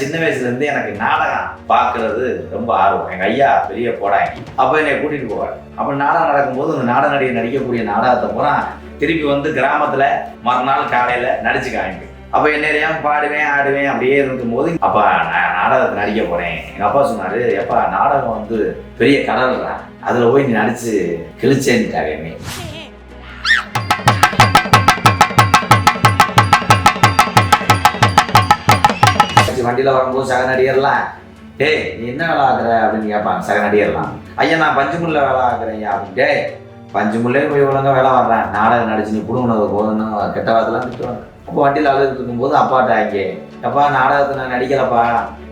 சின்ன வயசுலேருந்து எனக்கு நாடகம் பார்க்கறது ரொம்ப ஆர்வம். எங்கள் ஐயா பெரிய போடாங்க அப்போ என்னை கூட்டிகிட்டு போவார். அப்போ நாடகம் நடக்கும்போது அந்த நாடக நடிகை நடிக்கக்கூடிய நாடகத்தை பூரா திருப்பி வந்து கிராமத்தில் மறுநாள் காலையில் நடிச்சு காமிப்பேன். அப்போ என்ன பாடுவேன் ஆடுவேன் அப்படியே இருக்கும்போது அப்பா நான் நாடகத்தை நடிக்க போகிறேன் எங்கள் அப்பா சொன்னார் எப்பா நாடகம் வந்து பெரிய கடல்றா அதில் போய் நீ நடிச்சு கிழிச்சேன்ட்டாரு வண்டியில் வரும்போது சக நடிகர்லாம் டேய் நீ என்ன வேலை ஆகுற அப்படின்னு கேட்பாங்க சக நடிகர்லாம் ஐயா நான் பஞ்சுமுல்ல வேலை ஆகுறேன் ஐயா. அப்படின்னு டேய் பஞ்சுமுல்லே போய் ஒழுங்காக வேலை வர்றேன் நாடகம் நடிச்சு நீ புடுங்கினது போதுன்னு கெட்ட வார்த்தைலாம் திட்டுவாங்க. அப்போ வண்டியில் அழுதுட்டு இருக்கும்போது அப்பாட்ட ஆக்கி அப்பா நாடகத்தை நான் நடிக்கலப்பா.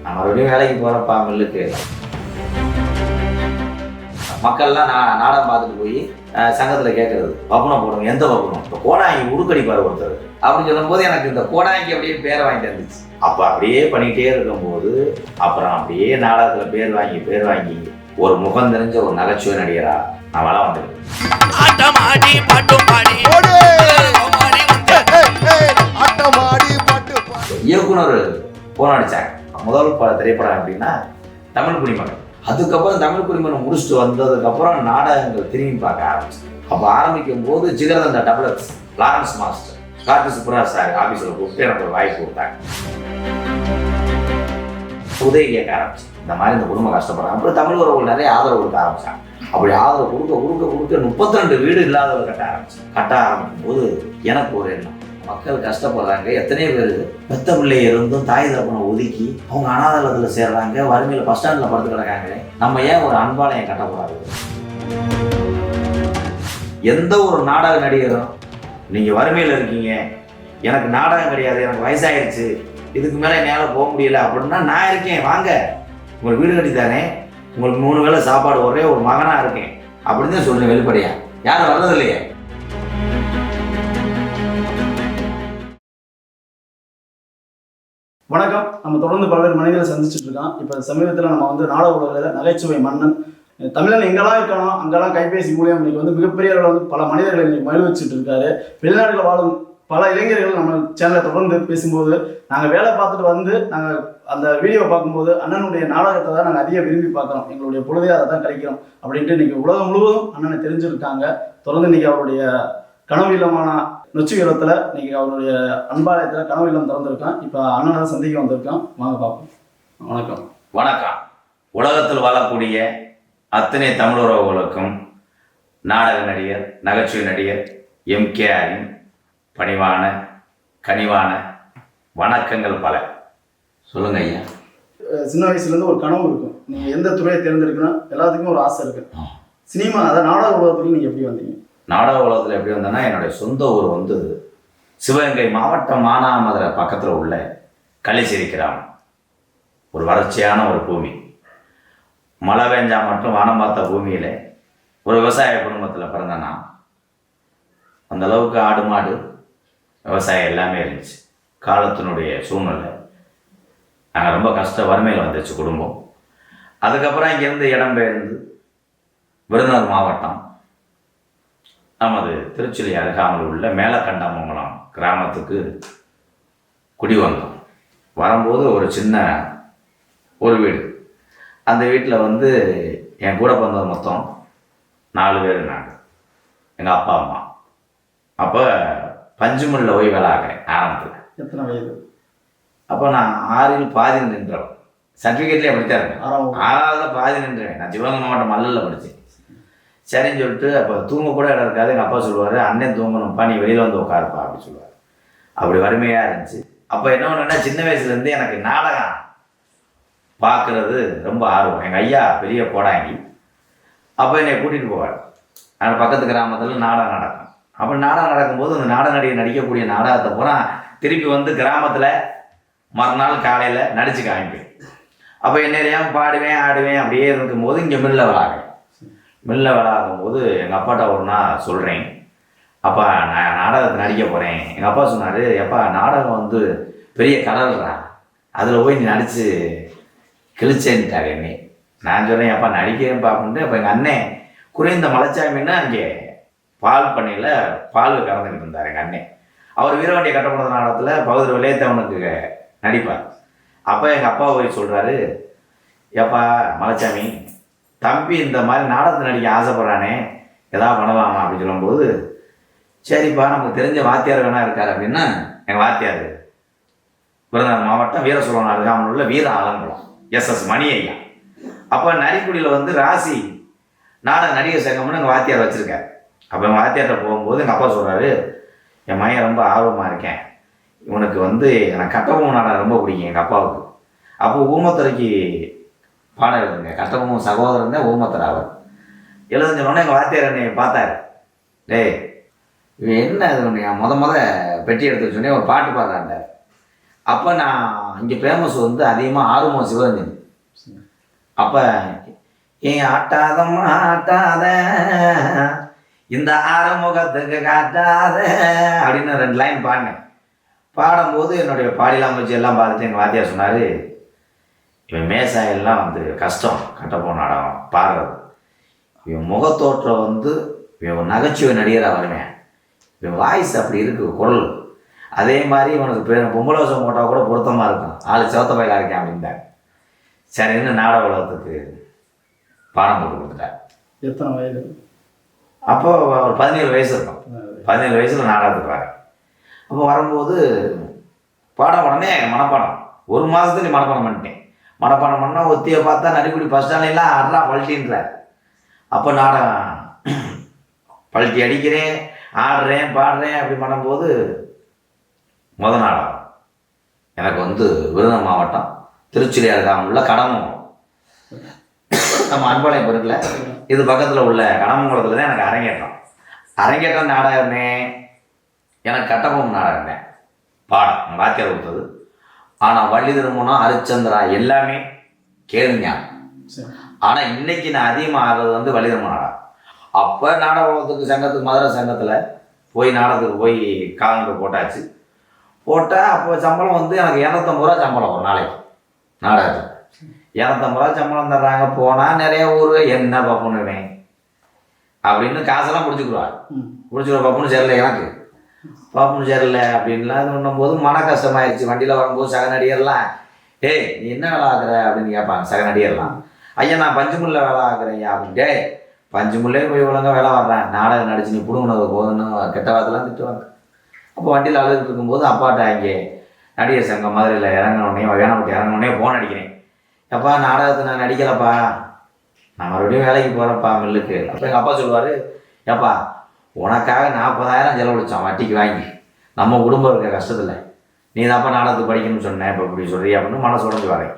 நான் மறுபடியும் வேலைக்கு போகிறப்பா மில்லுக்கு. மக்கள்லாம் நா நாடகம் பார்த்துட்டு போய் சங்கத்தில் கேட்குறது வப்புனம் போடுங்க எந்த வப்புனம் இப்போ கோடாங்கி உடுக்கடிப்பார் ஒருத்தர். அப்படின்னு சொல்லும்போது எனக்கு இந்த கோடாங்கி அப்படியே பேரை வாங்கிட்டு இருந்துச்சு அப்போ அப்படியே பண்ணிக்கிட்டே இருக்கும்போது அப்புறம் அப்படியே நாடகத்தில் பேர் வாங்கி பேர் வாங்கி ஒரு முகம் தெரிஞ்ச ஒரு நகைச்சுவை நடிகரா நான் வள வந்துருக்கேன் ஆட்டமாடி பாட்டும் பாடி. ஓடு! மாடி வந்து. ஏய், ஆட்டமாடி பாட்டு பாடு. இயக்குனர் போன் அடிச்சாங்க. முதல் பட திரைப்படம் அப்படின்னா தமிழ் குடிமகன். அதுக்கப்புறம் தமிழ் குடிமகன் முடிச்சுட்டு வந்ததுக்கப்புறம் நாடகங்கள் திரும்பி பார்க்க ஆரம்பிச்சேன் அப்போ ஆரம்பிக்கும் போது Jigarthanda double x Lawrence master. Karthi Subraj sir ஆஃபீஸில் கூப்பிட்டு எனக்கு ஒரு வாய்ப்பு கொடுத்தாங்க. உதவி கேட்க ஆரம்பிச்சேன். இந்த மாதிரி இந்த குடும்பம் கஷ்டப்படுறாங்க. அப்புறம் தமிழ் உறவுகள் நிறைய ஆதரவு கொடுக்க ஆரம்பிச்சாங்க. அப்படி ஆதரவு கொடுக்க கொடுக்க கொடுக்க முப்பத்தி ரெண்டு வீடு இல்லாதவர் கட்ட ஆரம்பிச்சேன் கட்ட ஆரம்பிக்கும் போது எனக்கு ஒரு எண்ணம். மக்கள் கஷ்டப்படுறாங்க. எத்தனையோ பேர் பெத்த பிள்ளை இருந்தும் தாய் தகப்பனை ஒதுக்கி அவங்க அனாதலத்தில் சேர்றாங்க. வறுமையில் பஸ் ஸ்டாண்டில் படுத்து கிடக்காங்களே நம்ம ஏன் ஒரு அன்பாலயம் கட்டக்கூடாது? எந்த ஒரு நாடக நடிகரும் நீங்கள் வறுமையில் இருக்கீங்க. எனக்கு நாடகம் கிடையாது எனக்கு வயசாயிருச்சு. இதுக்கு மேலே என்னால் போக முடியல அப்படின்னா நான் இருக்கேன். வாங்க. உங்களுக்கு வீடு கட்டி தரேன் உங்களுக்கு மூணு வேளை சாப்பாடு ஒரே ஒரு மகனாக இருக்கேன். அப்படின்னு தான் சொல்லுங்கள் வெளிப்படையா. யாரும் வர்றது இல்லையே? வணக்கம். நம்ம தொடர்ந்து பல்வேறு மனிதர்களை சந்திச்சுட்டு இருக்கோம். இப்போ சமீபத்தில் நம்ம வந்து நாடக உலகில் நகைச்சுவை மன்னன் தமிழன் எங்கெல்லாம் இருக்கானோ அங்கெல்லாம் கைபேசி மூலியம் இன்னைக்கு வந்து மிகப்பெரிய அளவில் வந்து பல மனிதர்கள் இன்னைக்கு மகிழ்விச்சுட்டு இருக்காரு வெளிநாட்டில் வாழும் பல இளைஞர்கள் நம்ம சேனலை தொடர்ந்து பேசும்போது நாங்கள் வேலை பார்த்துட்டு வந்து நாங்கள் அந்த வீடியோ பார்க்கும்போது அண்ணனுடைய நாடகத்தை தான் நாங்கள் அதிக விரும்பி பார்க்குறோம். எங்களுடைய பொழுதே அதை தான் கிடைக்கிறோம் அப்படின்ட்டு இன்னைக்கு உலகம் முழுவதும் அண்ணனை தெரிஞ்சிருக்காங்க. தொடர்ந்து இன்னைக்கு அவருடைய கனவு இல்லமான நொச்சிகரத்தில் இன்னைக்கு அவருடைய அன்பாலயத்தில் கனவு இல்லம் திறந்திருக்கோம் இப்போ அண்ணனை சந்திக்க வந்திருக்கோம். வாங்க பார்ப்போம் வணக்கம். வணக்கம். உலகத்தில் வாழக்கூடிய அத்தனை தமிழ் உறவுகளுக்கும் நாடக நடிகர் நகைச்சுவை நடிகர் எம். கே. பணிவான கனிவான வணக்கங்கள் பல. சொல்லுங்க ஐயா. சின்ன வயசுலேருந்து ஒரு கனவு இருக்கும். நீங்கள் எந்த துறையை தேர்ந்தெடுக்கணும்? எல்லாத்துக்குமே ஒரு ஆசை இருக்கு. சினிமா அதாவது நாடக உலகத்துக்கு நீங்கள் எப்படி வந்தீங்க? நாடக உலகத்தில் எப்படி வந்தேன்னா என்னுடைய சொந்த ஊர் வந்து சிவகங்கை மாவட்டம் மானாமதுரை பக்கத்தில் உள்ள களிச்சேரி கிராமம். ஒரு வறட்சியான ஒரு பூமி. மழை பெஞ்சா மட்டும் வானம் பார்த்த பூமியில் ஒரு விவசாய குடும்பத்தில் பிறந்தேன் அந்த அளவுக்கு ஆடு மாடு விவசாயம் எல்லாமே இருந்துச்சு. காலத்தினுடைய சூழ்நிலை. நாங்கள் ரொம்ப கஷ்ட வறுமையில் வந்துச்சு குடும்பம். அதுக்கப்புறம் இங்கேருந்து இடம்பெயர்ந்து விருதுநகர் மாவட்டம். நமது திருச்சுழி அருகாமல் உள்ள மேலக்கண்டமங்கலம் கிராமத்துக்கு குடி வந்தோம் வரும்போது ஒரு சின்ன ஒரு வீடு. அந்த வீட்டில் வந்து என் கூட பிறந்தது மொத்தம் நாலு பேர் நாங்கள் எங்கள் அப்பா அம்மா. அப்போ பஞ்சுமல்ல போய் வேலை ஆகிறேன் ஆரம்பத்தில். எத்தனை வயது? அப்போ நான் ஆறில் பாதி நின்றவன். சர்டிஃபிகேட்லேயே அப்படித்தான் இருக்கேன். ஆறாவதுல பாதி நின்றுவேன். நான் சிவகங்கை மாவட்டம் மல்லலில் படித்தேன் சரின்னு சொல்லிட்டு அப்போ தூங்க கூட இடம் இருக்காது. எங்கள் அப்பா சொல்லுவார் அண்ணன் தூங்கணும்ப்பா நீ வெளியில் வந்து உட்காருப்பா அப்படி சொல்லுவார். அப்படி வறுமையாக இருந்துச்சு. அப்போ என்ன ஒன்றுன்னா சின்ன வயசுலேருந்து எனக்கு நாடகம் பார்க்குறது ரொம்ப ஆர்வம். எங்கள் ஐயா பெரிய கோடாங்கி. அப்போ என்னை கூட்டிகிட்டு போவார். அந்த பக்கத்து கிராமத்தில் நாடகம் நடக்கும். அப்போ நாடகம் நடக்கும்போது அந்த நாடக நடிகை நடிக்கக்கூடிய நாடகத்தை பூரா திருப்பி வந்து கிராமத்தில் மறுநாள் காலையில் நடித்து காமிப்பேன். அப்போ என்னையா பாடுவேன் ஆடுவேன் அப்படியே இருக்கும்போது இங்கே மில்ல விளாடுவேன் மில்ல விளாடும் போது எங்கள் அப்பாட்ட ஒரு நாள் சொல்கிறேன் அப்பா நான் நாடகத்தை நடிக்க போகிறேன் எங்கள் அப்பா சொன்னார் எப்பா நாடகம் வந்து பெரிய கடல்ரா அதில் போய் நீ நடித்து கிழிச்சேன்ட்டார் என்னை. நான் சொன்னேன் அப்பா நடிக்கிறேன் பார்க்கணுட்டு அப்போ எங்கள் அண்ணன் குறைந்த மலைச்சாமின்னா அங்கே பால் பண்ணையில் பால் கறந்துக்கிட்டு இருந்தார் எங்கள் அண்ணன் அவர் வீரவாண்டிய கட்டப்பட்ட நாடகத்தில் பகுதி விளையத்தவனுக்கு நடிப்பார். அப்போ எங்கள் அப்பா போய் சொல்கிறாரு ஏப்பா மலைச்சாமி தம்பி இந்த மாதிரி நாடகத்தில் நடிக்க ஆசைப்பட்றானே எதாவது பண்ணலாமா அப்படின்னு சொல்லும்போது சரிப்பா நமக்கு தெரிஞ்ச வாத்தியார் வேணா இருக்கார். அப்படின்னா எங்கள் வாத்தியார் விருதுநகர் மாவட்டம் வீரசோழ நாடு அவனுள்ள உள்ள வீர ஆலங்குளம். எஸ் எஸ் மணி ஐயா. அப்போ நரிக்குடியில் வந்து ராசி நாடக நடிகர் சங்கம்னு எங்கள் வாத்தியார் வச்சுருக்கார். அப்போ எங்கள் வாத்தியார்கிட்ட போகும்போது எங்கள் அப்பா சொல்கிறாரு என் மையன் ரொம்ப ஆர்வமாக இருக்கேன். இவனுக்கு வந்து எனக்கு கட்டபொம்மன் நாடகம் ரொம்ப பிடிக்கும் எங்கள் அப்பாவுக்கு. அப்போ ஊமத்துறைக்கு பாடம் எழுதுங்க கட்டபொம்மன் சகோதரன் தான் ஊமத்துறை அவர். எழுதுஞ்சோடனே எங்கள் வாத்தியார் என்னை பார்த்தாரு. டேய் இவன் என்ன இது பண்ணி முத முத பெட்டி எடுத்து வச்சோடனே ஒரு பாட்டு பாடுறாண்டார் அப்போ நான் இங்கே ஃபேமஸ் வந்து அதிகமாக ஆர்வம் சிவரஞ்சன் அப்போ ஏன் ஆட்டாதம் ஆட்டாத இந்த ஆறுமுகத்துக்கு காட்டாத? அப்படின்னு ரெண்டு லைன் பாடினேன் பாடும்போது என்னுடைய பாடி லாங்குவேஜ் எல்லாம் பார்த்துட்டு எங்கள் வாத்தியார் சொன்னார் இவன் மேசாயெல்லாம் வந்து கஷ்டம் கட்டப்போன நாடகம் பாடுறது. இவன் முகத்தோற்றம் வந்து இவன் நகைச்சுவை நடிகராக வருவேன். இவன் வாய்ஸ் அப்படி இருக்கு குரல். அதே மாதிரி இவனுக்கு பேர் பொம்பளோசம் போட்டால் கூட பொருத்தமாக இருக்கும். ஆள் சிவத்த பயிலாக இருக்கேன் அப்படின்ட்டாங்க சரின்னு நாடக உலகத்துக்கு பாடம் போட்டு கொடுத்துட்டார். எத்தனை வயது? அப்போ ஒரு பதினேழு வயசு இருக்கும். பதினேழு வயசில் நாடகத்துக்கு வரேன் அப்போ வரும்போது பாடம் உடனே மனப்பாடம். ஒரு மாதத்துல மனப்பாடம் பண்ணிட்டேன். மனப்பாடம் பண்ணால் ஒத்தியை பார்த்தா நடிக்குடி பஸ் ஸ்டாண்ட்லாம் அட்ரா பல்ட்டின்றார். அப்போ நாடகம். பல்ட்டி அடிக்கிறேன் ஆடுறேன் பாடுறேன் அப்படி பண்ணும்போது முத நாடகம் எனக்கு வந்து விருதுநகர் மாவட்டம் திருச்சுழி அருகாமல் உள்ள கடமங்கலம். நம்ம அன்பாளையம் இருக்குல்ல இது பக்கத்தில் உள்ள கடமங்கலத்தில் தான் எனக்கு அரங்கேற்றம். அரங்கேற்றம் நாடகமே எனக்கு கட்டபொம்மன் நாடகமே பாடம் வாத்தியார் கொடுத்தது. ஆனால் வள்ளி திருமணம் ஹரிச்சந்திரா எல்லாமே சரி. ஆனால் இன்னைக்கு நான் அதிகமாக ஆடுறது வந்து வள்ளி திருமணம் நாடகம். அப்போ நாடக உலகத்துக்கு சங்கத்துக்கு மதுரை சங்கத்தில் போய் நாடகத்துக்கு போய் காலண்டர் போட்டாச்சு. போட்டால் அப்போ சம்பளம் வந்து எனக்கு இரநூத்தம்பது ரூபா சம்பளம் ஒரு நாளைக்கு. நாடகத்துக்கு இரநூத்தம்பது ரூபா சம்பளம் தர்றாங்க. போனால் நிறைய ஊர் என்ன பப்புனுவேன் அப்படின்னு காசெல்லாம் பிடிச்சிக்குருவார் ம். பிடிச்சிக்குற பப்புனு சரியில்லை எனக்கு. பப்புனு சரியில்லை அப்படின்லாம் இது பண்ணும்போது மன கஷ்டமாயிருச்சு. வண்டியில் வரும்போது சக நடிகர்லாம் டேய் நீ என்ன வேலை ஆகுற அப்படின்னு கேட்பாங்க. சக நடிகர்லாம். ஐயா நான் பஞ்சுமுல்ல வேலை ஆகுறேன் ஐயா. அப்படின்னு. டேய் பஞ்சுமுல்லே போய் ஒழுங்கா வேலை வர்றேன் நாடகம் நடிச்சு நீ பிடுங்கினது போதுன்னு கெட்ட வார்த்தைலாம் திட்டுவாங்க. அப்போ வண்டியில் அழுதுட்டு இருக்கும்போது அப்பாட்ட அங்கே நடிகர் சங்கம் மதுரையில் இறங்கினோடனே வேணாமட்டி இறங்கினோடனே ஃபோன் அடிக்கிறேன். எப்பா நாடகத்தை நான் நடிக்கலப்பா. நான் மறுபடியும் வேலைக்கு போகிறேன்ப்பா மில்லுக்கு. அப்போ எங்கள் அப்பா சொல்லுவார் ஏப்பா உனக்காக நாற்பதாயிரம் செலவழிச்சான் வட்டிக்கு வாங்கி. நம்ம குடும்பம் இருக்க கஷ்டத்தில். நீ தான்ப்பா நாடகத்துக்கு படிக்கணும்னு சொன்னேன் இப்போ இப்படி சொல்றியா? அப்படின்னு மனசு உடஞ்சி வரேன்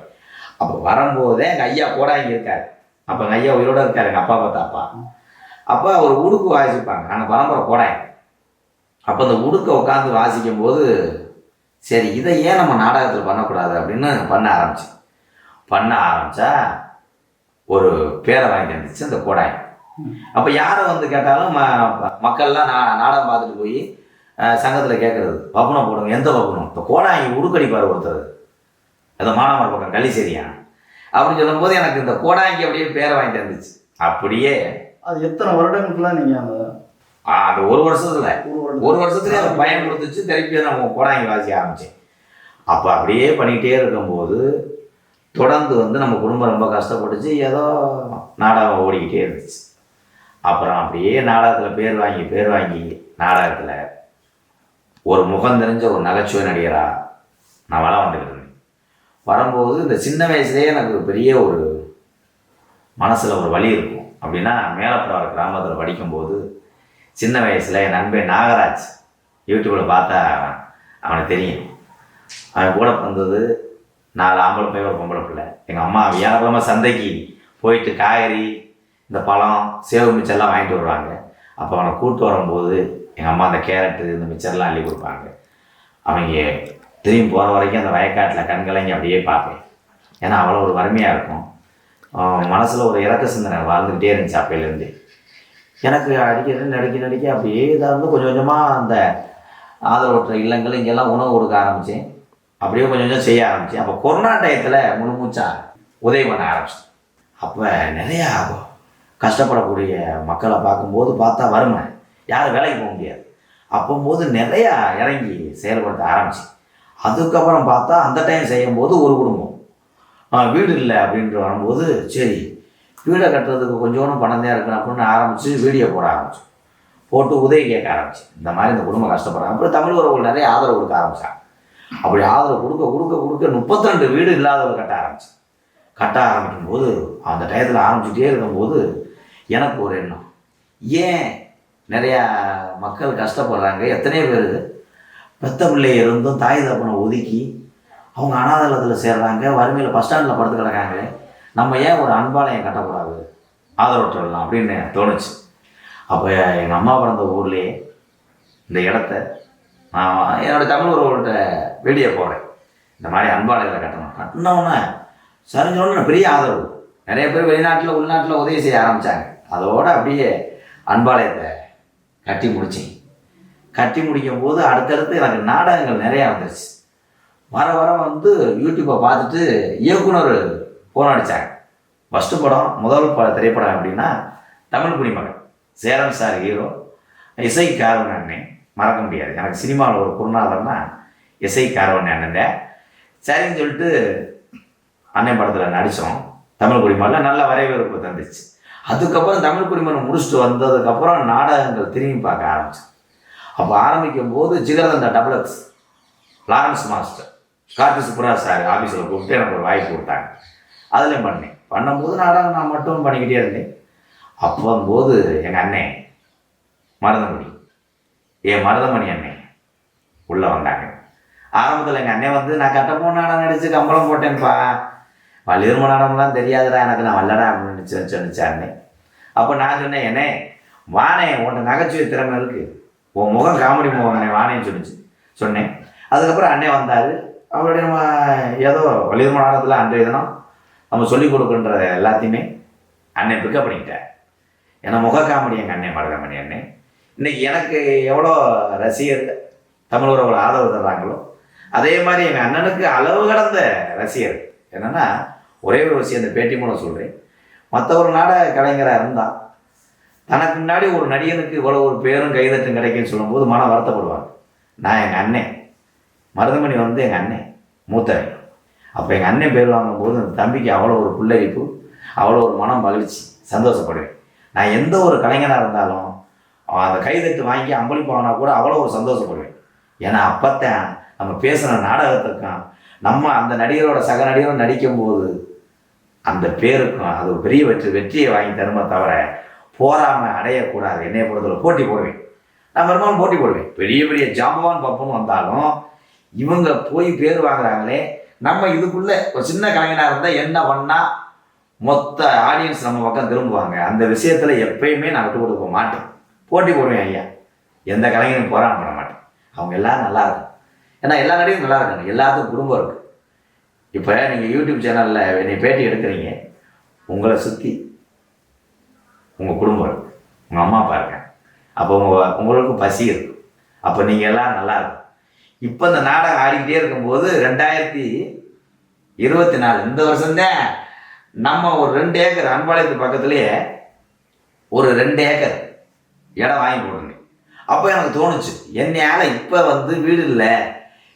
அப்போ வரும்போதே எங்கள் ஐயா இங்கே இருக்கார். அப்போ எங்கள் ஐயா உயிரோட இருக்கார் எங்கள் அப்பா பார்த்தாப்பா. அப்போ ஒரு உடுக்கு வாசிப்பாங்க. நாங்கள் பரம்பரை கோடாய் அப்போ அந்த உடுக்கை உட்காந்து வாசிக்கும் போது சரி இதை ஏன் நம்ம நாடகத்தில் பண்ணக்கூடாது அப்படின்னு பண்ண ஆரம்பிச்சு. பண்ண ஆரம்பித்தா ஒரு பேரை வாங்கிட்டு வந்துச்சு அந்த கோடாய். அப்போ யாரை வந்து கேட்டாலும் ம மக்கள்லாம் நா நாடகம் பார்த்துட்டு போய் சங்கத்தில் கேட்குறது வப்புனம் போடுங்க எந்த வப்புனம் இப்போ கோடாயி உடுக்கடிப்பார் ஒருத்தர். அந்த மானாமர் பக்கம் கள்ளிசேரியா அப்படின்னு சொல்லும்போது எனக்கு இந்த கோடாங்கி அப்படியே பேரை வாங்கிட்டு வந்துச்சு. அப்படியே அது எத்தனை வருடங்களுக்குலாம் நீங்கள் அந்த அந்த ஒரு வருஷத்துல. ஒரு வருஷத்துலேயே அதை பயன் கொடுத்துச்சு திருப்பி நம்ம கோடாங்கி வாசிக்க ஆரம்பித்தேன் அப்போ அப்படியே பண்ணிக்கிட்டே இருக்கும்போது தொடர்ந்து வந்து நம்ம குடும்பம் ரொம்ப கஷ்டப்பட்டுச்சு ஏதோ நாடகம் ஓடிக்கிட்டே இருந்துச்சு. அப்புறம் அப்படியே நாடகத்தில் பேர் வாங்கி பேர் வாங்கி நாடகத்தில் ஒரு முகம் தெரிஞ்ச ஒரு நகைச்சுவை நடிகராக நான் வளம் வந்துக்கிட்டு இருந்தேன். வரும்போது இந்த சின்ன வயசுலேயே எனக்கு பெரிய ஒரு மனசில் ஒரு வலி இருக்கும். அப்படின்னா மேலப்புறார் கிராமத்தில் படிக்கும்போது சின்ன வயசில் என் நண்பன் நாகராஜ் யூடியூப்பில் பார்த்தா அவனுக்கு தெரியும். அவன் கூட பிறந்தது நாலு ஆம்பளை பையன் ஒரு பொம்பளை பிள்ளை. எங்கள் அம்மா வியாழக்கிழமை சந்தைக்கு போயிட்டு காய்கறி இந்த பழம் சேவு மிச்சர்லாம் வாங்கிட்டு வருவாங்க. அப்போ அவனை கூப்பிட்டு வரும்போது எங்கள் அம்மா அந்த கேரட்டு இந்த மிச்சர்லாம் அள்ளி கொடுப்பாங்க. அவங்க திரும்பி போகிற வரைக்கும் அந்த வயக்காட்டில் கண்கலங்கி அப்படியே பார்ப்பேன். ஏன்னா அவ்வளோ ஒரு வறுமையாக இருக்கும். மனசில் ஒரு இறக்க சிந்தனை வாழ்ந்துக்கிட்டே இருந்துச்சு அப்பையிலேருந்து. எனக்கு அடிக்கடி நடிக்க நடிக்க அப்படியே இதாக இருந்து கொஞ்சம் கொஞ்சமாக அந்த ஆதரவற்ற இல்லங்கள் இங்கெல்லாம் உணவு கொடுக்க ஆரம்பித்தேன் அப்படியே கொஞ்சம் கொஞ்சம் செய்ய ஆரம்பித்தேன் அப்போ கொரோனா டயத்தில் முழுமூச்சா உதவி பண்ண ஆரம்பிச்சேன். அப்போ நிறையா கஷ்டப்படக்கூடிய மக்களை பார்க்கும்போது பார்த்தா வறுமை. யாரும் வேலைக்கு போக முடியாது. அப்போம்போது நிறையா இறங்கி செயல்படுத்த ஆரம்பிச்சேன். அதுக்கப்புறம் பார்த்தா அந்த டைம் செய்யும்போது ஒரு குடும்பம். வீடு இல்லை அப்படின்ட்டு வரும்போது சரி வீடை கட்டுறதுக்கு கொஞ்சோண்டு பணம் தான் இருக்கணும் அப்படின்னு ஆரம்பித்து வீடியோ போட ஆரம்பிச்சு. போட்டு உதவி கேட்க ஆரம்பிச்சு. இந்த மாதிரி இந்த குடும்பம் கஷ்டப்படுறாங்க. அப்புறம் தமிழ் உறவுகள் நிறைய ஆதரவு கொடுக்க ஆரம்பித்தாங்க அப்படி ஆதரவு கொடுக்க கொடுக்க கொடுக்க முப்பத்தி வீடு இல்லாதவர் கட்ட ஆரம்பிச்சு. கட்ட ஆரம்பிக்கும் போது அந்த டயத்தில் ஆரம்பிச்சுட்டே இருக்கும்போது எனக்கு ஒரு எண்ணம். ஏன் நிறையா மக்கள் கஷ்டப்படுறாங்க? எத்தனையோ பேர் பெத்த பிள்ளை இருந்தும் தாய் தப்பனை ஒதுக்கி அவங்க அனாதலத்தில் சேர்றாங்க வறுமையில் பஸ் ஸ்டாண்டில் படுத்து கிடக்காங்களே. நம்ம ஏன் ஒரு அன்பாலயம் கட்டக்கூடாது? ஆதரவற்றலாம் அப்படின்னு தோணுச்சு. அப்போ எங்கள் அம்மா பிறந்த ஊர்லேயே இந்த இடத்த நான் என்னோட தமிழ் உறவுகள்கிட்ட வெளியே போடுறேன். இந்த மாதிரி அன்பாலயத்தை கட்டணும். கட்டினோன்னே சரிஞ்சோன்னு பெரிய ஆதரவு. நிறைய பேர் வெளிநாட்டில் உள்நாட்டில் உதவி செய்ய ஆரம்பித்தாங்க அதோட அப்படியே அன்பாலயத்தை கட்டி முடித்தேன் கட்டி முடிக்கும் போது அடுத்தடுத்து எனக்கு நாடகங்கள் நிறையா வந்துருச்சு வர வர வந்து யூடியூப்பை பார்த்துட்டு இயக்குனர் போராடிச்சாங்க ஃபஸ்ட்டு படம் முதல் ப திரைப்படம் அப்படின்னா தமிழ் குடிமகன். சேரன் சார் ஹீரோ இசை காரவன் அண்ணன் மறக்க முடியாது. எனக்கு சினிமாவில் ஒரு குருநாதர்னா இசை காரவன் அண்ணன் சரின்னு சொல்லிட்டு அண்ணன் படத்தில் நடித்தோம் தமிழ் குடிமகனில் நல்ல வரவேற்பு தந்துச்சு. அதுக்கப்புறம் தமிழ் குடிமகன் முடிச்சுட்டு வந்ததுக்கப்புறம் நாடகங்கள் திரும்பி பார்க்க ஆரம்பித்தேன் அப்போ ஆரம்பிக்கும் போது Jigarthanda double x Lawrence master. Karthi Subra sir ஆஃபீஸில் கூப்பிட்டு எனக்கு ஒரு வாய்ப்பு கொடுத்தாங்க. அதுலேயும் பண்ணேன். பண்ணும்போது நாடகம் நான் மட்டும் பண்ணிக்கிட்டே இருந்தேன். அப்போம்போது எங்கள் அண்ணன் மருதமணி என் மருதமணி அண்ணன் உள்ளே வந்தாங்க. ஆரம்பத்தில் எங்கள் அண்ணன் வந்து நான் கட்டப்போ நாடகம் நடித்து கம்பளம் போட்டேன்ப்பா. வள்ளிரும நாடகம்லாம் தெரியாதுடா எனக்கு நான் வல்லடா அப்படின்னு நினச்சி சொன்னிச்சு அண்ணன் அப்போ நான் சொன்னேன் என்னே வானே உன்ட நகைச்சுவை திறமை இருக்குது உன் முகம் காமெடி முகம் வானேன்னு சொன்னிச்சு சொன்னேன். அதுக்கப்புறம் அண்ணன் வந்தார். அவருடைய நம்ம ஏதோ வள்ளிரும நாடகத்தில் அன்றைய தினம் நம்ம சொல்லிக் கொடுக்குன்ற எல்லாத்தையுமே அண்ணன் பிக்கப் பண்ணிக்கிட்டேன் ஏன்னா முக காமெடி எங்கள் அண்ணன் மருதமணி அண்ணன் இன்னைக்கு எனக்கு எவ்வளோ ரசிகர் தமிழ் உறவுகள் ஆதரவு தர்றாங்களோ அதே மாதிரி எங்கள் அண்ணனுக்கு அளவு கடந்த ரசிகர். என்னன்னா ஒரே ஒரு விஷயம் இந்த பேட்டி மூலம் சொல்கிறேன் மற்ற ஒரு நாடக கலைஞராக இருந்தால் தனக்கு முன்னாடி ஒரு நடிகனுக்கு இவ்வளோ ஒரு பேரும் கைதட்டும் கிடைக்குன்னு சொல்லும்போது மனம் வருத்தப்படுவாங்க. நான் எங்கள் அண்ணன். மருதமணி வந்து எங்கள் அண்ணன். மூத்தவன். அப்போ எங்கள் அண்ணன் பேர் வாங்கும்போது அந்த தம்பிக்கு அவ்வளோ ஒரு புல்லரிப்பு அவ்வளோ ஒரு மனம் மகிழ்ச்சி சந்தோஷப்படுவேன். நான் எந்த ஒரு கலைஞனாக இருந்தாலும் அந்த கைதட்டு வாங்கி அம்பளிப்பானா கூட அவ்வளோ ஒரு சந்தோஷப்படுவேன். ஏன்னா அப்போத்தான் நம்ம பேசுகிற நாடகத்துக்கும் நம்ம அந்த நடிகரோட சக நடிகரும் நடிக்கும்போது அந்த பேருக்கும் அது ஒரு பெரிய வெற்றி வெற்றியை வாங்கி தருமே தவிர போராமல் அடையக்கூடாது. என்னைய பொறுத்தவரை போட்டி போடுவேன். நான் வருமானம் போட்டி போடுவேன். பெரிய பெரிய ஜாம்பவான் பப்புன்னு வந்தாலும் இவங்க போய் பேர் வாங்குறாங்களே நம்ம இதுக்குள்ள ஒரு சின்ன கலைஞனாக இருந்தால் என்ன பண்ணால் மொத்த ஆடியன்ஸ் நம்ம பக்கம் திரும்புவாங்க. அந்த விஷயத்தில் எப்பயுமே நான் விட்டு கொடுக்க மாட்டேன். போட்டி போடுவேன் ஐயா. எந்த கலைஞனும் போராட பண்ண மாட்டேன். அவங்க எல்லாரும் நல்லா இருக்கும் ஏன்னா எல்லா நடிகையும் நல்லா இருக்காங்க. எல்லாத்துக்கும் குடும்பம் இருக்கு. இப்போ நீங்கள் யூடியூப் சேனலில் என்னை பேட்டி எடுக்கிறீங்க. உங்களை சுற்றி உங்கள் குடும்பம் இருக்கு. உங்கள் அம்மா அப்பா இருக்காங்க. அப்போ உங்கள் உங்களுக்கு பசி இருக்கும் அப்போ நீங்கள் எல்லாம் நல்லா இருக்கும் இப்போ இந்த நாடகம் ஆடிக்கிட்டே இருக்கும்போது ரெண்டாயிரத்தி இருபத்தி நாலு இந்த வருஷம்தான் நம்ம ஒரு ரெண்டு ஏக்கர் அன்பாளையத்து பக்கத்துலேயே ஒரு ரெண்டு ஏக்கர் இடம் வாங்கி போடுங்க அப்போ எனக்கு தோணுச்சு என்னையால் இப்போ வந்து வீடு இல்லை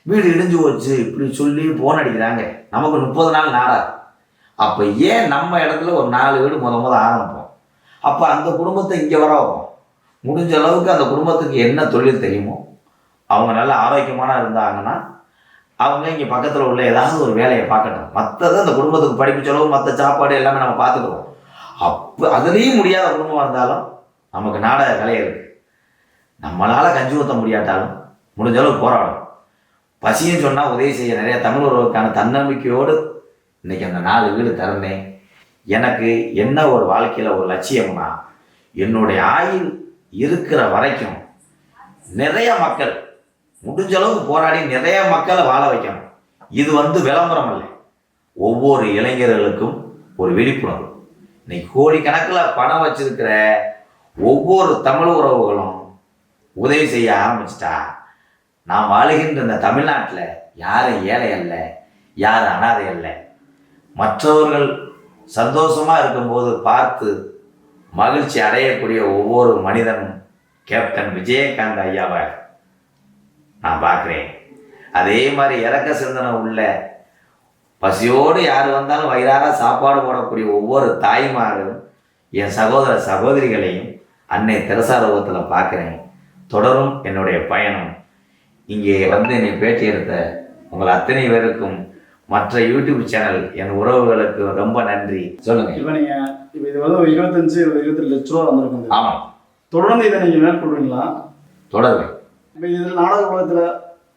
வீடு இடிஞ்சு போச்சு இப்படி சொல்லி ஃபோன் அடிக்கிறாங்க. நமக்கு முப்பது நாள் நாடாது அப்போ ஏன் நம்ம இடத்துல ஒரு நாலு வீடு முத முத ஆரம்பிப்போம்? அப்போ அந்த குடும்பத்தை இங்கே வரோம் முடிஞ்ச அளவுக்கு அந்த குடும்பத்துக்கு என்ன தொழில் தெரியுமோ? அவங்க நல்ல ஆரோக்கியமான இருந்தாங்கன்னா அவங்க இங்கே பக்கத்தில் உள்ள ஏதாவது ஒரு வேலையை பார்க்கட்டும். மற்றது அந்த குடும்பத்துக்கு படிப்பு செலவு மற்ற சாப்பாடு எல்லாமே நம்ம பார்த்துக்குறோம். அப்போ அதுலேயும் முடியாத குடும்பமாக இருந்தாலும் நமக்கு நாடக கலை இருக்குது நம்மளால் கஞ்சி ஊற்ற முடியாட்டாலும் முடிஞ்ச அளவுக்கு போராடும் பசியும் சொன்னால் உதவி செய்ய நிறைய தமிழ் உறவுக்கான தன்னம்பிக்கையோடு இன்றைக்கி அந்த நாலு வீடு திறந்தேன். எனக்கு என்ன ஒரு வாழ்க்கையில் ஒரு லட்சியம்னா என்னுடைய ஆயுள் இருக்கிற வரைக்கும் நிறைய மக்கள் முடிஞ்ச அளவுக்கு போராடி நிறைய மக்களை வாழ வைக்கணும். இது வந்து விளம்பரம் அல்ல. ஒவ்வொரு இளைஞர்களுக்கும் ஒரு விழிப்புணர்வு. இன்னைக்கு கோடிக்கணக்கில் பணம் வச்சிருக்கிற ஒவ்வொரு தமிழ் உறவுகளும் உதவி செய்ய ஆரம்பிச்சிட்டா நாம் வாழுகின்ற இந்த தமிழ்நாட்டில் யாரும் ஏழை அல்ல யார் அனாதை அல்ல? மற்றவர்கள் சந்தோஷமாக இருக்கும்போது பார்த்து மகிழ்ச்சி அடையக்கூடிய ஒவ்வொரு மனிதனும் கேப்டன் விஜயகாந்த் ஐயாவை நான் பார்க்குறேன். அதே மாதிரி இறக்க சிந்தனை உள்ள பசியோடு யார் வந்தாலும் வயிறார சாப்பாடு போடக்கூடிய ஒவ்வொரு தாய்மாரும் என் சகோதர சகோதரிகளையும் அன்னை தெரசா ரூபத்தில் பார்க்குறேன். தொடரும் என்னுடைய பயணம். இங்கே வந்து என்னை பேட்டி எடுத்த உங்கள் அத்தனை பேருக்கும் மற்ற யூடியூப் சேனல் என் உறவுகளுக்கு ரொம்ப நன்றி. சொல்லுங்க. இப்போ நீங்க இப்போ இது வந்து இருபத்தஞ்சு இருபத்தி லட்ச ரூபா வந்திருக்கும் ஆமாம் தொடர்ந்து இதை நீங்க மேற்கொள்வீங்களா தொடருவேன். இப்போ இதில் நாடக உலகத்துல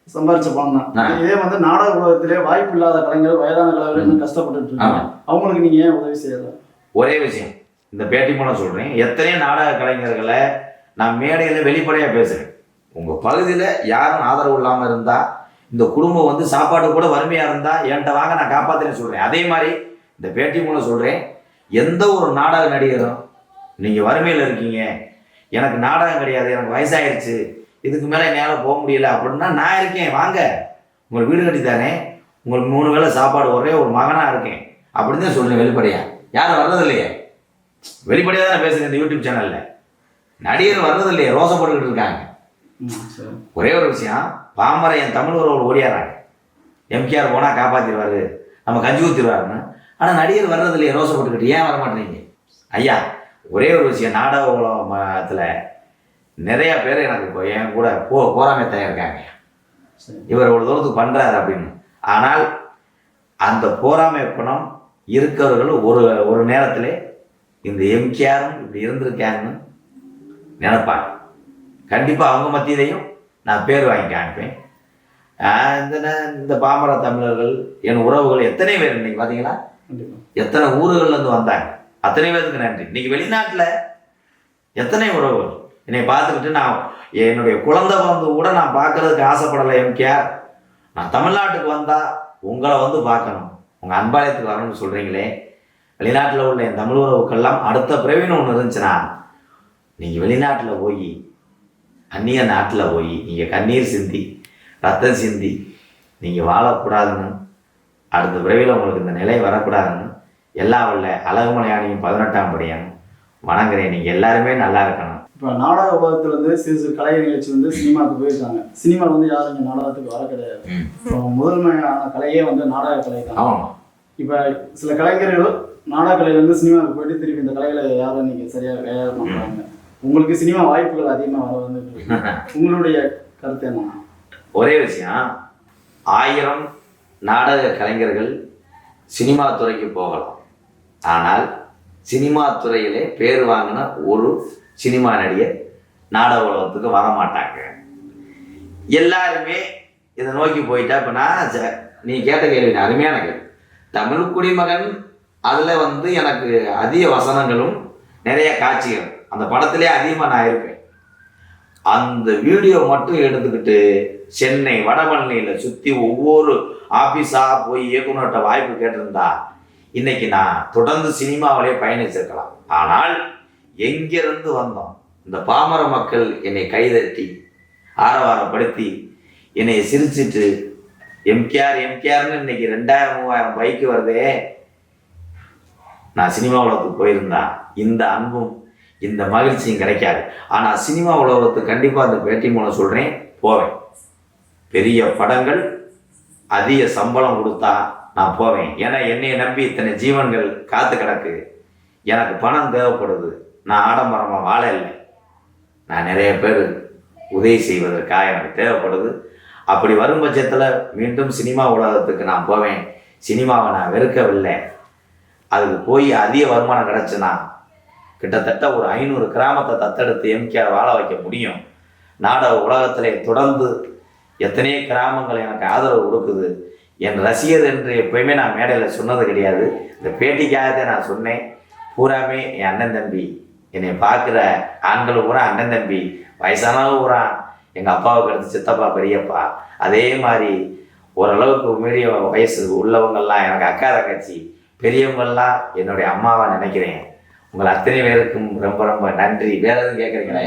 சம்பாரிச்ச பணம். தான். இதே வந்து நாடக உலகத்திலே வாய்ப்பு இல்லாத கலைஞர் வயதான கலைஞர்கள் இருக்காங்க. ஆமா. அவங்களுக்கு நீங்க ஏன் உதவி செய்யல? ஒரே விஷயம். இந்த பேட்டி மூலம் சொல்கிறேன் எத்தனையோ நாடக கலைஞர்களை நான் மேடையில் வெளிப்படையாக பேசுகிறேன் உங்கள் பகுதியில் யாரும் ஆதரவு இல்லாமல் இருந்தால் இந்த குடும்பம் வந்து சாப்பாடு கூட வறுமையாக இருந்தால் என்கிட்ட வாங்க நான் காப்பாற்றுறேன்னு சொல்கிறேன் அதே மாதிரி இந்த பேட்டி மூலம் சொல்கிறேன் எந்த ஒரு நாடக நடிகரும் நீங்கள் வறுமையில் இருக்கீங்க. எனக்கு நாடகம் கிடையாது எனக்கு வயசாயிருச்சு. இதுக்கு மேலே என்னால் போக முடியல அப்படின்னா நான் இருக்கேன் வாங்க. உங்களுக்கு வீடு கட்டி உங்களுக்கு மூணு வேளை சாப்பாடு ஒரே ஒரு மகனாக இருக்கேன். அப்படின்னு தான் சொல்லுவேன் வெளிப்படையா. யாரும் வர்றது இல்லையே வெளிப்படையாக தானே பேசுங்க இந்த யூடியூப் சேனலில். நடிகர் வர்றது இல்லையே ரோசப்பட்டுக்கிட்டு இருக்காங்க. ம், சரி. ஒரே ஒரு விஷயம் பாமர என் தமிழ் உறவு ஓடியாராங்க. எம்கேஆர் போனால் காப்பாற்றிடுவாரு நம்ம கஞ்சி ஊற்றிடுவாருன்னு ஆனால் நடிகர் வர்றது இல்லையே ரோசப்பட்டுக்கிட்டு ஏன் வர மாட்டேறீங்க ஐயா ஒரே ஒரு விஷயம் நாடக உலகத்தில் நிறைய பேர் எனக்கு இப்போ என் கூட போ போராமே இருக்காங்க சரி. இவர் ஒரு தூரத்துக்கு பண்ணுறாரு அப்படின்னு. ஆனால் அந்த போராமை குணம் இருக்கிறவர்கள் ஒரு ஒரு நேரத்தில் இந்த எம்கேஆரும் இப்படி இருந்திருக்காங்கன்னு நினைப்பாங்க. கண்டிப்பாக அவங்க மத்தியிலையும் நான் பேர் வாங்கி காமிப்பேன் இந்த இந்த பாமர தமிழர்கள் என் உறவுகள் எத்தனை பேர் இன்னைக்கு பார்த்தீங்களா எத்தனை ஊர்கள்ல இருந்து வந்தாங்க. அத்தனை பேருக்கு நன்றி. இன்னைக்கு வெளிநாட்டில் எத்தனை உறவுகள்? என்னை பார்த்துக்கிட்டு நான் என்னுடைய குழந்தை வந்து கூட நான் பார்க்கறதுக்கு ஆசைப்படலை எம்கேஆர் நான் தமிழ்நாட்டுக்கு வந்தால் உங்களை வந்து பார்க்கணும். உங்கள் அன்பாலயத்துக்கு வரணும்னு சொல்கிறீங்களே வெளிநாட்டில் உள்ள என் தமிழ் உறவுக்கெல்லாம் அடுத்த பிறவின்னு ஒன்று இருந்துச்சுன்னா நீங்கள் வெளிநாட்டில் போய் அந்நிய நாட்டில் போய் நீங்கள் கண்ணீர் சிந்தி ரத்தம் சிந்தி நீங்கள் வாழக்கூடாதுன்னு அடுத்த விரைவில் உங்களுக்கு இந்த நிலை வரக்கூடாதுன்னு எல்லா உள்ள அழகுமலையானையும் பதினெட்டாம் படியானும் வணங்குறேன். நீங்கள் எல்லாருமே நல்லா இருக்கணும். இப்போ நாடக உலகத்துல இருந்து சிறு சிறு கலை நிகழ்ச்சி வந்து சினிமாவுக்கு போயிருக்காங்க. சினிமாவில் வந்து யாரும் இங்கே நாடகத்துக்கு வர கிடையாது. இப்போ முதன்மையான கலையே வந்து நாடக கலை தான். இப்போ சில கலைஞர்கள் நாடக கலையிலேருந்து சினிமாவுக்கு போயிட்டு திருப்பி இந்த கலைகளை யாரும் நீங்கள் சரியாக கையாள மாட்டாங்க உங்களுக்கு சினிமா வாய்ப்புகள் அதிகமாக வர வந்துட்டு உங்களுடைய கருத்து என்ன? ஒரே விஷயம் ஆயிரம் நாடக கலைஞர்கள் சினிமா துறைக்கு போகலாம். ஆனால் சினிமா துறையிலே பேர் வாங்கின ஒரு சினிமா நடிகர் நாடக உலகத்துக்கு வர மாட்டாங்க எல்லாருமே இதை நோக்கி போயிட்டா இப்போ நான் ச- நீ கேட்ட கேள்வி அருமையான கேள்வி. தமிழ் குடிமகன் அதில் வந்து எனக்கு அதிக வசனங்களும் நிறைய காட்சிகள். அந்த படத்திலே அதிகமாக நான் இருப்பேன் அந்த வீடியோ மட்டும் எடுத்துக்கிட்டு சென்னை வடபழனியில் சுற்றி ஒவ்வொரு ஆஃபீஸாக போய் இயக்குனர்கிட்ட வாய்ப்பு கேட்டிருந்தா இன்னைக்கு நான் தொடர்ந்து சினிமாவிலே பயணிச்சிருக்கலாம். ஆனால் எங்கிருந்து வந்தோம்? இந்த பாமர மக்கள் என்னை கைதட்டி ஆரவாரப்படுத்தி என்னை சிரிச்சிட்டு எம்கேஆர் எம்கேஆர்னு இன்னைக்கு ரெண்டாயிரம் மூவாயிரம் பைக்கு வருதே. நான் சினிமா உலகத்துக்கு போயிருந்தா இந்த அன்பும் இந்த மகிழ்ச்சியும் கிடைக்காது. ஆனால் சினிமா உலகத்துக்கு கண்டிப்பாக அந்த பேட்டி மூலம் சொல்கிறேன் போவேன். பெரிய படங்கள் அதிக சம்பளம் கொடுத்தா நான் போவேன். ஏன்னா என்னை நம்பி இத்தனை ஜீவன்கள் காத்து கிடக்கு. எனக்கு பணம் தேவைப்படுது. நான் ஆடம்பரமாக வாழ இல்லை நான் நிறைய பேர் உதவி செய்வதற்காக எனக்கு தேவைப்படுது. அப்படி வரும் பட்சத்தில் மீண்டும் சினிமா உலகத்துக்கு நான் போவேன். சினிமாவை நான் வெறுக்கவில்லை. அதுக்கு போய் அதிக வருமானம் கிடச்சுன்னா கிட்டத்தட்ட ஒரு ஐநூறு கிராமத்தை தத்தெடுத்து எம்கேஆர் வாழ வைக்க முடியும். நாடக உலகத்திலே தொடர்ந்து எத்தனையோ கிராமங்கள் எனக்கு ஆதரவு கொடுக்குது. என் ரசிகர் என்று எப்பயுமே நான் மேடையில் சொன்னது கிடையாது. இந்த பேட்டிக்காகத்தான் நான் சொன்னேன். பூராமே என் அண்ணன் தம்பி. என்னை பார்க்குற ஆண்கள் பூரா அண்ணன் தம்பி வயசானவங்க பூரா எங்கள் அப்பாவுக்கு அடுத்து சித்தப்பா பெரியப்பா. அதே மாதிரி ஓரளவுக்கு மீடியம் வயசு உள்ளவங்கள்லாம் எனக்கு அக்கா தங்கச்சி பெரியவங்கள்லாம் என்னுடைய அம்மாவை நினைக்கிறேன். உங்கள் அத்தனை பேருக்கும் ரொம்ப ரொம்ப நன்றி. வேற எதுவும் கேட்குறீங்களா?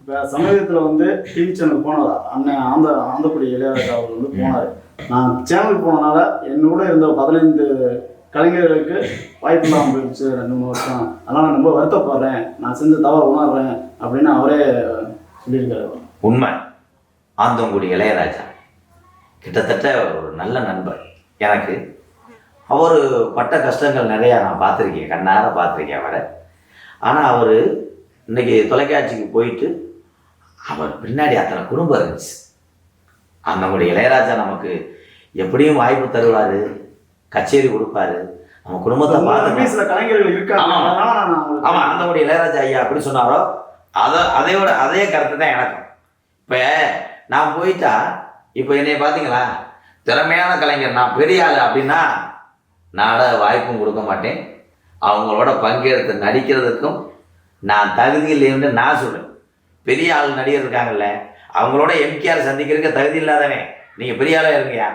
இப்போ சமீபத்தில் வந்து டிவி சேனல் போனார் அண்ணன் ஆந்த ஆந்தக்குடி இளையராஜா அவர் வந்து போனார். நான் சேனலுக்கு போனனால என்னோட இருந்த பதினைந்து கலைஞர்களுக்கு வாய்ப்பு இல்லாமல் போயிடுச்சு ரெண்டு மூணு வருஷம். அதனால் நான் ரொம்ப வருத்தப்படுறேன். நான் செஞ்ச தவறு உணர்றேன் அப்படின்னு அவரே சொல்லியிருக்காரு உண்மை. ஆந்தங்குடி இளையராஜா. கிட்டத்தட்ட ஒரு நல்ல நண்பர். எனக்கு அவர் பட்ட கஷ்டங்கள் நிறையா நான் பார்த்துருக்கேன். கண்ணார பார்த்துருக்கேன் அவரை. ஆனால் அவர் இன்னைக்கு தொலைக்காட்சிக்கு போயிட்டு அவர் பின்னாடி அத்தனை குடும்பம் இருந்துச்சு. அந்த நம்முடைய இளையராஜா நமக்கு எப்படியும் வாய்ப்பு தருவார். கச்சேரி கொடுப்பாரு. நம்ம குடும்பத்தை பார்த்து சில கலைஞர்கள் இருக்காங்க. ஆமா. அந்தபடி இளையராஜா ஐயா அப்படி சொன்னாரோ? அதை அதையோட அதே கருத்து தான் எனக்கும். இப்போ நான் போயிட்டா இப்போ என்னைய பார்த்தீங்களா திறமையான கலைஞர் நான் பெரிய ஆள் அப்படின்னா நாட வாய்ப்பும் கொடுக்க மாட்டேன். அவங்களோட பங்கெடுத்து நடிக்கிறதுக்கும் நான் தகுதி இல்லைன்னு நான் சொல்றேன். பெரிய ஆள் நடிகர் இருக்காங்கல்ல அவங்களோட எம்கேஆர் சந்திக்கிறதுக்கு தகுதி இல்லாதவன் நீங்கள் பெரிய ஆளாக இருங்கயா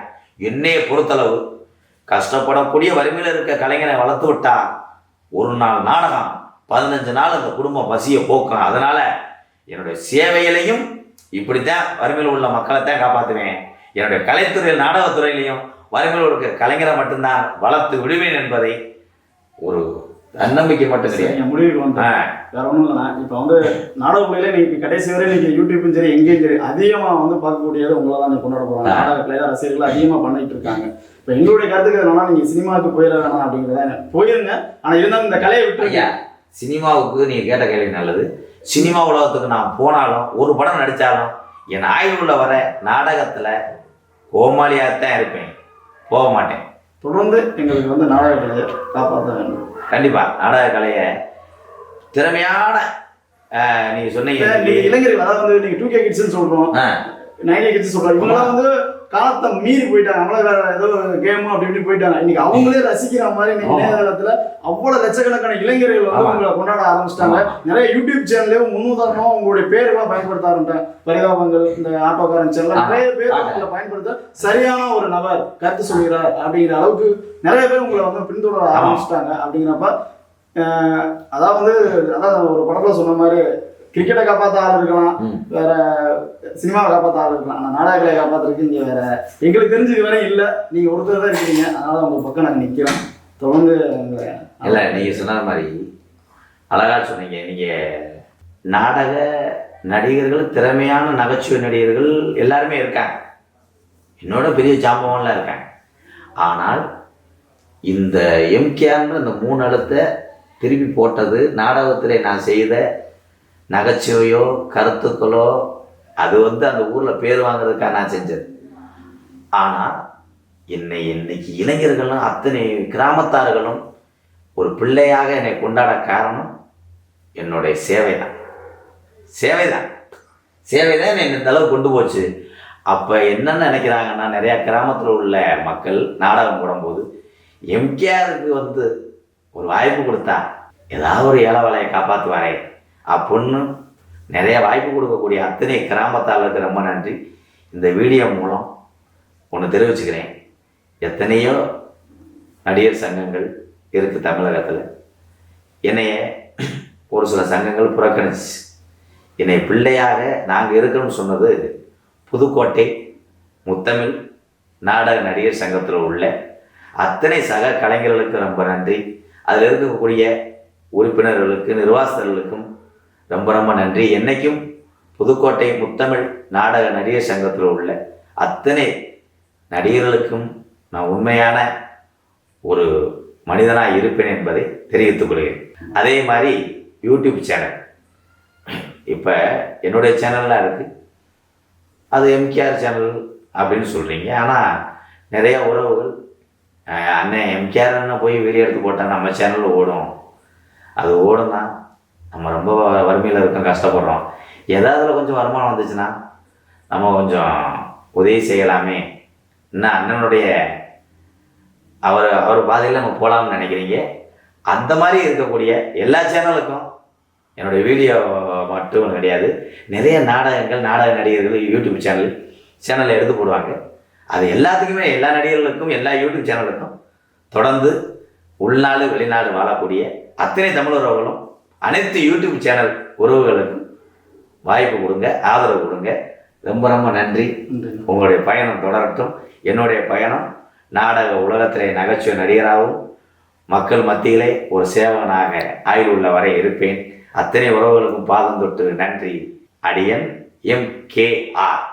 என்னைய பொறுத்தளவு கஷ்டப்படக்கூடிய வறுமையில் இருக்க கலைஞரை வளர்த்து விட்டா ஒரு நாள் நாடகம் பதினஞ்சு நாள் அந்த குடும்பம் பசியை போக்கும். அதனால என்னுடைய சேவையிலையும் இப்படித்தான் வறுமையில் உள்ள மக்களை தான் காப்பாற்றுவேன் என்னுடைய கலைத்துறையில் நாடகத்துறையிலையும் வறுமையில் இருக்க கலைஞரை மட்டும்தான் வளர்த்து விடுவேன் என்பதை ஒரு தன்னம்பிக்கை மட்டும் கிடையாது. சரிங்க, முடிவுக்கு வந்து ஆ, வேற ஒன்றும் இல்லைண்ணா. இப்போ வந்து நாடக பிள்ளையில இன்னைக்கு கடைசி வரை இன்னைக்கு யூடியூப்பும் சரி எங்கேயும் சரி அதிகமாக வந்து பார்க்கக்கூடியது உங்களை தான் கொண்டாட போகிறாங்க ஆ. நாடக பிள்ளைய ரசிகர்கள் அதிகமாக பண்ணிட்டு இருக்காங்க. இப்போ எங்களுடைய கருத்துக்கு என்னன்னா நீங்கள் சினிமாவுக்கு போயிட வேணாம் அப்படிங்கிறத போயிருங்க ஆனால் இருந்தாலும் இந்த கலையை விட்டுருங்க. சினிமாவுக்கு நீங்க கேட்ட கேள்வி நல்லது. சினிமா உலகத்துக்கு நான் போனாலும் ஒரு படம் நடித்தாலும் என் ஆய்வுல வர நாடகத்துல கோமாளியாகத்தான் இருப்பேன். போக மாட்டேன். தொடர்ந்து எங்களுக்கு வந்து நாடக கலையை காப்பாற்ற வேண்டும். கண்டிப்பா நாடக கலையை திறமையான ஆஹ், நீங்க சொன்னீங்க. இளைஞர்கள் அதாவது வந்து நீங்க டூ கே கிட்ஸ்னு சொல்றோம். நைன்டி கிட்ஸ் சொல்றோம் இவங்களாம் வந்து காலத்தை மீறி போயிட்டாங்க நம்மள வேற ஏதோ கேம் அப்படி இப்படி போயிட்டாங்க இன்னைக்கு அவங்களே ரசிக்கிற மாதிரி இன்னைக்கு. இணையதளத்துல அவ்வளவு லட்சக்கணக்கான இளைஞர்கள் வந்து. உங்களை கொண்டாட ஆரம்பிச்சிட்டாங்க நிறைய யூடியூப் சேனல்லையும் முன்னுதாரணம் உங்களுடைய பேருலாம் பயன்படுத்த ஆரம்பிட்டாங்க பரிதாபங்கள் இந்த ஆட்டோக்காரன் சேனல். நிறைய பேர். உங்களை பயன்படுத்த சரியான ஒரு நபர் கருத்து சொல்கிறார் அப்படிங்கிற அளவுக்கு நிறைய பேர் உங்களை வந்து பின்தொடர. ஆரம்பிச்சிட்டாங்க அப்படிங்கிறப்ப அதாவது வந்து அதான் ஒரு படத்துல சொன்ன மாதிரி கிரிக்கெட்டை காப்பாத்த ஆள் இருக்கலாம். வேற சினிமாவை காப்பாத்த ஆள் இருக்கலாம். ஆனால் நாடகங்களை காப்பாத்துறதுக்கு இங்க வேற எங்களுக்கு தெரிஞ்சு இதுவரை இல்லை. நீங்க ஒருத்தர் தான் இருக்கீங்க. அதனால உங்க பக்கம் நாங்க நிக்கிறோம். தொடர்ந்து உங்களை இல்ல நீங்க சொன்ன மாதிரி அழகா சொன்னீங்க. நீங்க நாடக நடிகர்கள் திறமையான நகைச்சுவை நடிகர்கள் எல்லாருமே இருக்காங்க. என்னோட பெரிய ஜாம்பவன்லாம் இருக்காங்க. ஆனால் இந்த எம்கேன்ற இந்த மூணு எழுத்தை திருப்பி போட்டது நாடகத்திலே நான் செய்த நகைச்சுவையோ கருத்துக்களோ அது வந்து அந்த ஊரில் பேர் வாங்குறதுக்காக நான் செஞ்சது. ஆனால் என்னை இன்னைக்கு இளைஞர்களும் அத்தனை கிராமத்தார்களும் ஒரு பிள்ளையாக என்னை கொண்டாட காரணம் என்னுடைய சேவை தான் சேவை தான் சேவை தான் என்னை இந்த அளவு கொண்டு போச்சு. அப்போ என்னென்ன நினைக்கிறாங்கன்னா நிறையா கிராமத்தில் உள்ள மக்கள் நாடகம் போடும்போது எம்கேஆருக்கு வந்து ஒரு வாய்ப்பு கொடுத்தா ஏதாவது ஒரு ஏழை வேலையை காப்பாற்றுவாரே அப்படின்னு நிறைய வாய்ப்பு கொடுக்கக்கூடிய அத்தனை கிராமத்தாளருக்கு ரொம்ப நன்றி. இந்த வீடியோ மூலம் ஒன்று தெரிவிச்சுக்கிறேன். எத்தனையோ நடிகர் சங்கங்கள் இருக்குது தமிழகத்தில். என்னைய ஒரு சில சங்கங்கள் புறக்கணிச்சு. என்னை பிள்ளையாக நாங்கள் இருக்கணும்னு சொன்னது புதுக்கோட்டை முத்தமிழ் நாடக நடிகர் சங்கத்தில் உள்ள அத்தனை சக கலைஞர்களுக்கு ரொம்ப நன்றி. அதில் இருக்கக்கூடிய உறுப்பினர்களுக்கு நிர்வாகஸ்தர்களுக்கும் ரொம்ப ரொம்ப நன்றி. என்னைக்கும் புதுக்கோட்டை முத்தமிழ் நாடக நடிகர் சங்கத்தில் உள்ள அத்தனை நடிகர்களுக்கும் நான் உண்மையான ஒரு மனிதனாக இருப்பேன் என்பதை தெரிவித்துக் கொள்கிறேன். அதே மாதிரி யூடியூப் சேனல். இப்போ என்னுடைய சேனல்லாம் இருக்குது அது எம்கேஆர் சேனல் அப்படின்னு சொல்கிறீங்க ஆனால் நிறைய உறவுகள் அண்ணன் எம்கேஆர் போய் வீடியோ எடுத்து போட்டால் நம்ம சேனலில் ஓடும். அது ஓடும் தான் நம்ம ரொம்ப வறுமையில் இருக்கோம் கஷ்டப்படுறோம். ஏதாவது கொஞ்சம் வருமானம் வந்துச்சுன்னா நம்ம கொஞ்சம் உதவி செய்யலாமே. என்ன அண்ணனுடைய அவர் அவர் பாதையில் நம்ம போகலாம்னு நினைக்கிறீங்க? அந்த மாதிரி இருக்கக்கூடிய எல்லா சேனலுக்கும் என்னுடைய வீடியோ மட்டும் கிடையாது. நிறைய நாடகங்கள் நாடக நடிகர்கள் யூடியூப் சேனல் சேனலில் எடுத்து போடுவாங்க. அது எல்லாத்துக்குமே எல்லா நடிகர்களுக்கும் எல்லா யூடியூப் சேனலுக்கும் தொடர்ந்து உள்நாடு வெளிநாடு வாழக்கூடிய அத்தனை தமிழர்களும் அனைத்து யூடியூப் சேனல் உறவுகளுக்கும் வாய்ப்பு கொடுங்க ஆதரவு கொடுங்க. ரொம்ப ரொம்ப நன்றி. உங்களுடைய பயணம் தொடரட்டும். என்னுடைய பயணம் நாடக உலகத்திலே நகைச்சுவை நடிகராகவும் மக்கள் மத்தியிலே ஒரு சேவகனாக ஆயுள் உள்ள வரை இருப்பேன். அத்தனை உறவுகளுக்கும் பாதம் தொட்டு நன்றி. அடியன் எம் கே ஆர்.